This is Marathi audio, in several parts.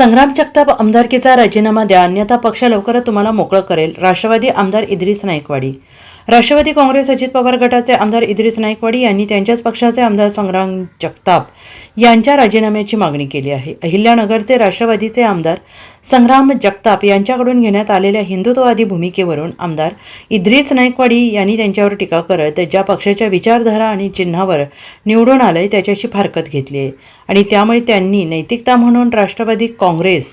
संग्राम जगताप आमदारकीचा राजीनामा द्या अन्यथा पक्ष लवकरच तुम्हाला मोकळं करेल. राष्ट्रवादी आमदार इद्रिस नाईकवाडी. राष्ट्रवादी काँग्रेस अजित पवार गटाचे आमदार इद्रिस नाईकवाडी यांनी त्यांच्याच पक्षाचे आमदार संग्राम जगताप यांच्या राजीनाम्याची मागणी केली आहे. अहिल्यानगरचे राष्ट्रवादीचे आमदार संग्राम जगताप यांच्याकडून घेण्यात आलेल्या हिंदुत्ववादी भूमिकेवरून आमदार इद्रिस नाईकवाडी यांनी त्यांच्यावर टीका करत ज्या पक्षाच्या विचारधारा आणि चिन्हावर निवडून आलंय त्याच्याशी फारकत घेतली आहे. आणि त्यामुळे त्यांनी नैतिकता म्हणून राष्ट्रवादी काँग्रेस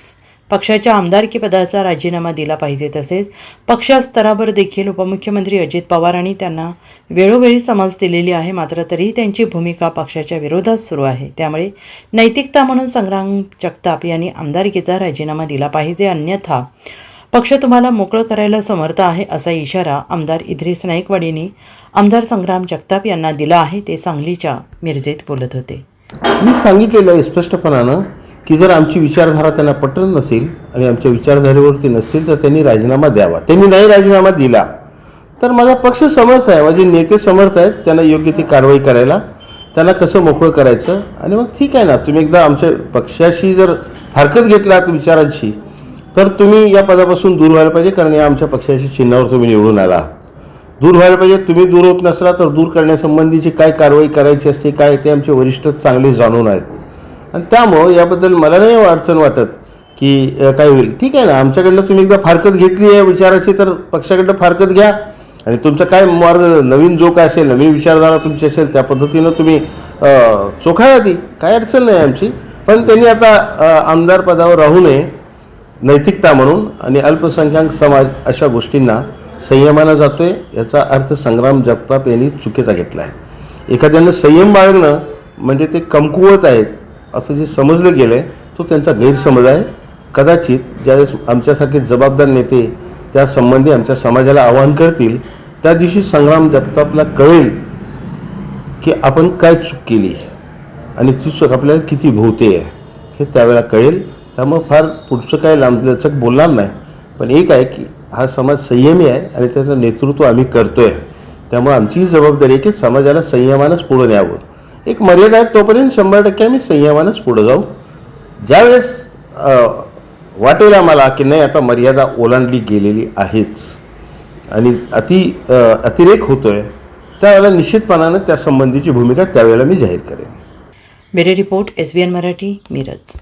पक्षाच्या आमदारकी पदाचा राजीनामा दिला पाहिजे तसेच पक्षस्तरावर देखील उपमुख्यमंत्री अजित पवार यांनी त्यांना वेळोवेळी समज दिलेली आहे. मात्र तरीही त्यांची भूमिका पक्षाच्या विरोधात सुरू आहे. त्यामुळे नैतिकता म्हणून संग्राम जगताप यांनी आमदारकीचा राजीनामा दिला पाहिजे. अन्यथा पक्ष तुम्हाला मोकळं करायला समर्थ आहे असा इशारा आमदार इद्रिस नाईकवाडींनी आमदार संग्राम जगताप यांना दिला आहे. ते सांगलीच्या मिरजेत बोलत होते. मी सांगितलेलं आहे स्पष्टपणानं की जर आमची विचारधारा त्यांना पटत नसेल आणि आमच्या विचारधारेवरती नसतील तर त्यांनी राजीनामा द्यावा. त्यांनी नाही राजीनामा दिला तर माझा पक्ष समर्थ आहे. माझे नेते समर्थ आहेत. त्यांना योग्य ती कारवाई करायला. त्यांना कसं मोकळं करायचं? आणि मग ठीक आहे ना. तुम्ही एकदा आमच्या पक्षाशी जर हरकत घेतलात विचारांशी तर तुम्ही या पदापासून दूर व्हायला पाहिजे कारण या आमच्या पक्षाच्या चिन्हावर तुम्ही निवडून आला. आहात दूर व्हायला पाहिजे. तुम्ही दूर होत नसला तर दूर करण्यासंबंधीची काय कारवाई करायची असते काय ते आमचे वरिष्ठ चांगले जाणून आहेत. आणि त्यामुळं याबद्दल मला नाही अडचण वाटत की काय होईल. ठीक आहे ना आमच्याकडनं तुम्ही एकदा फारकत घेतली आहे विचाराची तर पक्षाकडनं फारकत घ्या. आणि तुमचा काय मार्ग नवीन जो काय असेल नवीन विचारधारा तुमची असेल त्या पद्धतीनं तुम्ही चोखाळा ती. काय अडचण नाही आमची. पण त्यांनी आता आमदार पदावर राहू नये नैतिकता म्हणून आणि अल्पसंख्याक समाज अशा गोष्टींना संयमानं जातो आहे याचा अर्थ संग्राम जगताप यांनी चुकीचा घेतला आहे एखाद्यानं संयम बाळगणं म्हणजे ते कमकुवत आहेत. असं जे समजलं गेलं आहे तो त्यांचा गैरसमज आहे. कदाचित ज्यावेळेस आमच्यासारखे जबाबदार नेते त्यासंबंधी आमच्या समाजाला आवाहन करतील त्या दिवशी संग्राम जगतापला कळेल की आपण काय चूक केली आणि ती चूक आपल्याला किती भोवते आहे हे त्यावेळेला कळेल. त्यामुळं फार पुढचं काय लांबलचक बोलणार नाही. पण एक आहे की हा समाज संयमी आहे आणि त्याचं नेतृत्व आम्ही करतो आहे त्यामुळे आमचीही जबाबदारी आहे की समाजाला संयमानंच पुढं न्यावं. एक मर्यादा आहे तोपर्यंत शंभर टक्के आम्ही संयमानंच पुढं जाऊ. ज्यावेळेस वाटेल आम्हाला की नाही आता मर्यादा ओलांडली गेलेली आहेच. आणि अति अतिरेक अतिरेक होतोय त्यावेळेला निश्चितपणानं त्या संबंधीची भूमिका त्यावेळेला मी जाहीर करेन. Bureau report S B N Marathi Miraj.